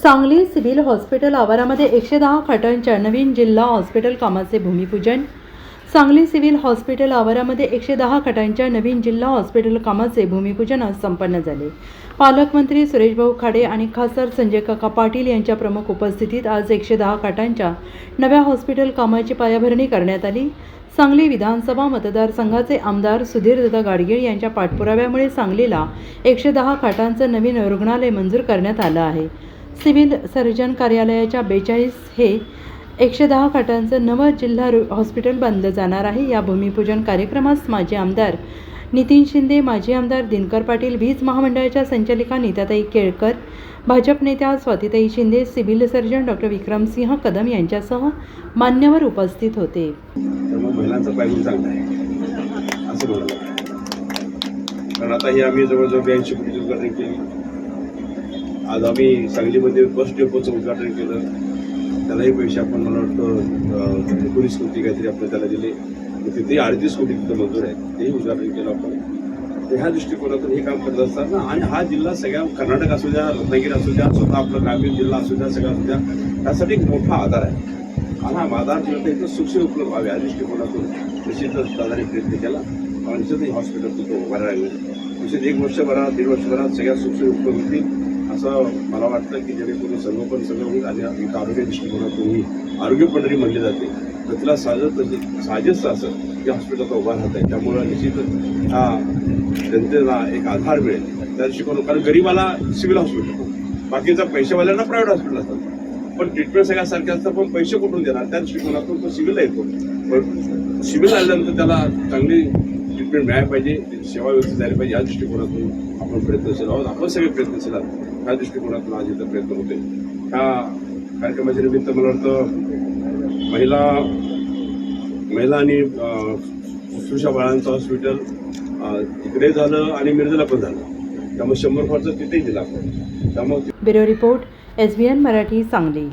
Sangli civil hospital आवारामध्ये एकशे दहा खाटांच्या नवीन जिल्हा हॉस्पिटल कामाचे भूमिपूजन. सांगली सिव्हिल हॉस्पिटल आवारामध्ये एकशे दहा खाटांच्या नवीन जिल्हा हॉस्पिटल कामाचे भूमिपूजन आज संपन्न झाले. पालकमंत्री सुरेशभाऊ खाडे आणि खासदार संजय काका पाटील यांच्या प्रमुख उपस्थितीत आज एकशे दहा खाटांच्या नव्या हॉस्पिटल कामाची पायाभरणी करण्यात आली. सांगली विधानसभा मतदारसंघाचे आमदार सुधीरदत्ता गाडगीळ यांच्या पाठपुराव्यामुळे सांगलीला एकशे दहा खाटांचं नवीन रुग्णालय मंजूर करण्यात आलं आहे. सिव्हिल सर्जन कार्यालयाच्या बेचाळीस हे एकशे दहा खाटांचं नवं जिल्हा रु- हॉस्पिटल बांधलं जाणार आहे. या भूमिपूजन कार्यक्रमास माजी आमदार नितीन शिंदे माजी आमदार दिनकर पाटील वीज महामंडळाच्या संचालिका नीताताई केळकर भाजप नेत्या स्वातीताई Shinde civil surgeon doctor Vikramsinh Kadam यांच्यासह मान्यवर उपस्थित होते. कारण आता ही आम्ही जवळजवळ ब्याऐंशी कोटी केली. आज आम्ही सांगलीमध्ये बस डेपोचं उद्घाटन केलं. त्यालाही पैसे आपण मला वाटतं एकोणीस कोटी काहीतरी आपण त्याला दिले. तिथे अडतीस कोटी तिथं मंजूर आहे तेही उद्घाटन केलं आपण. तर ह्या दृष्टिकोनातून हे काम करत असताना आणि हा जिल्हा सगळ्या कर्नाटक असू द्या रत्नागिरी असू द्या स्वतः आपलं ग्रामीण जिल्हा असू द्या सगळा असू द्या त्यासाठी एक मोठा आधार आहे. आणि हा आधार जिल्हा इथं सुखसोयी उपलब्ध व्हावे या दृष्टिकोनातून निश्चितच दादाने प्रयत्न केला. आणि निश्चितच हॉस्पिटल तिथं उभारायला लागले निश्चित एक वर्षभरात दीड वर्षभरात सगळ्या सुखसोयी उपलब्ध होतील. असं मला वाटतं की जेणेकरून संगोपन सगळं होईल आणि इथं आरोग्य दृष्टिकोनातूनही आरोग्य पंढरी म्हणली जाते. तर तिला साजत म्हणजे साजेच असं की हॉस्पिटलचा उभा राहत आहे. त्यामुळं निश्चितच हा जनतेला एक आधार मिळेल. त्या दृष्टिकोन कारण गरीबाला सिव्हिल हॉस्पिटल बाकीचा पैशावाल्यांना प्रायव्हेट हॉस्पिटल असतात. पण ट्रीटमेंट सगळ्यासारखे असतं पण पैसे कुठून देणार? त्या दृष्टिकोनातून तो सिव्हिलला येतो. पण सिव्हिल आल्यानंतर त्याला चांगली ट्रीटमेंट मिळायला पाहिजे सेवा व्यवस्थित झाली पाहिजे या दृष्टिकोनातून आपण प्रयत्नशील आहोत. आपण सगळे प्रयत्नशील आहोत. या दृष्टिकोनातून आज इथं प्रयत्न होते ह्या कार्यक्रमाच्या निमित्त मला वाटतं महिला महिला आणि सुशा बाळांचं हॉस्पिटल तिकडे झालं आणि मिरजेला पण झालं. त्यामुळे शंभर खर्च तिथेही दिला आपण. त्यामुळे bureau report S B N Marathi Sangli.